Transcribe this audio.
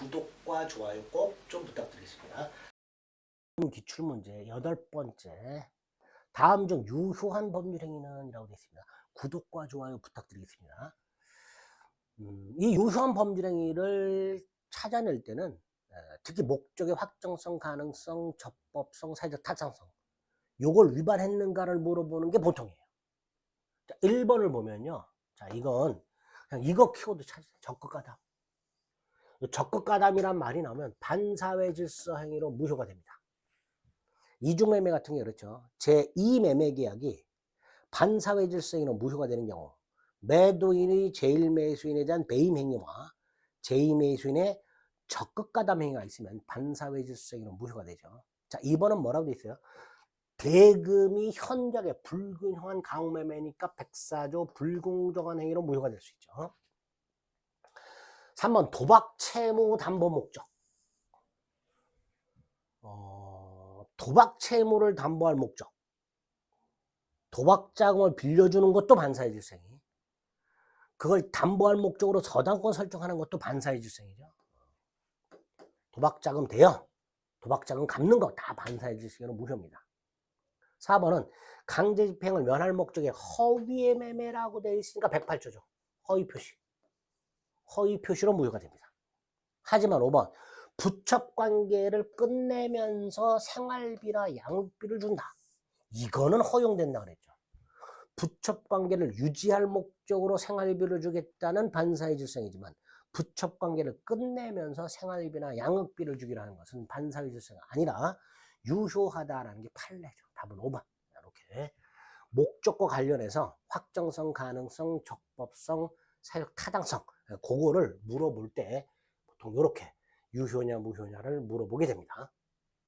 구독과 좋아요 꼭 좀 부탁드리겠습니다. 기출 문제 여덟 번째. 다음 중 유효한 법률 행위는 이라고 되어 있습니다. 구독과 좋아요 부탁드리겠습니다. 음, 이 유효한 법률 행위를 찾아낼 때는 에, 특히 목적의 확정성, 가능성, 적법성, 사회적 타당성 요걸 위반했는가를 물어보는 게 보통이에요. 자, 1번을 보면요. 자, 이건 그냥 이거 키워드 찾으세요. 적극가담. 적극 가담이란 말이 나오면 반사회 질서 행위로 무효가 됩니다. 이중매매 같은 게 그렇죠. 제2매매 계약이 반사회 질서 행위로 무효가 되는 경우 매도인의 제1매수인에 대한 배임 행위와 제2매수인의 적극 가담 행위가 있으면 반사회 질서 행위로 무효가 되죠. 자, 2번은 뭐라고 돼 있어요? 대금이 현저하게 불균형한 가공매매니까 백사조 불공정한 행위로 무효가 될 수 있죠. 3번 도박 채무 담보 목적. 어, 도박 채무를 담보할 목적. 도박 자금을 빌려주는 것도 반사회 질생이. 그걸 담보할 목적으로 저당권 설정하는 것도 반사회 질생이죠. 도박 자금 대여, 도박 자금 갚는 거 다 반사회 질생으로 무효입니다. 4번은 강제 집행을 면할 목적에 허위의 매매라고 되어 있으니까 108조죠. 허위 표시. 허위 표시로 무효가 됩니다. 하지만 5번 부첩 관계를 끝내면서 생활비나 양육비를 준다. 이거는 허용된다 그랬죠. 부첩 관계를 유지할 목적으로 생활비를 주겠다는 반사의 질성이지만 부첩 관계를 끝내면서 생활비나 양육비를 주기로 하는 것은 반사의 질서가 아니라 유효하다라는 게 판례죠. 답은 5번. 이렇게 목적과 관련해서 확정성, 가능성, 적법성, 사회적 타당성 그거를 물어볼 때 보통 이렇게 유효냐 무효냐를 물어보게 됩니다.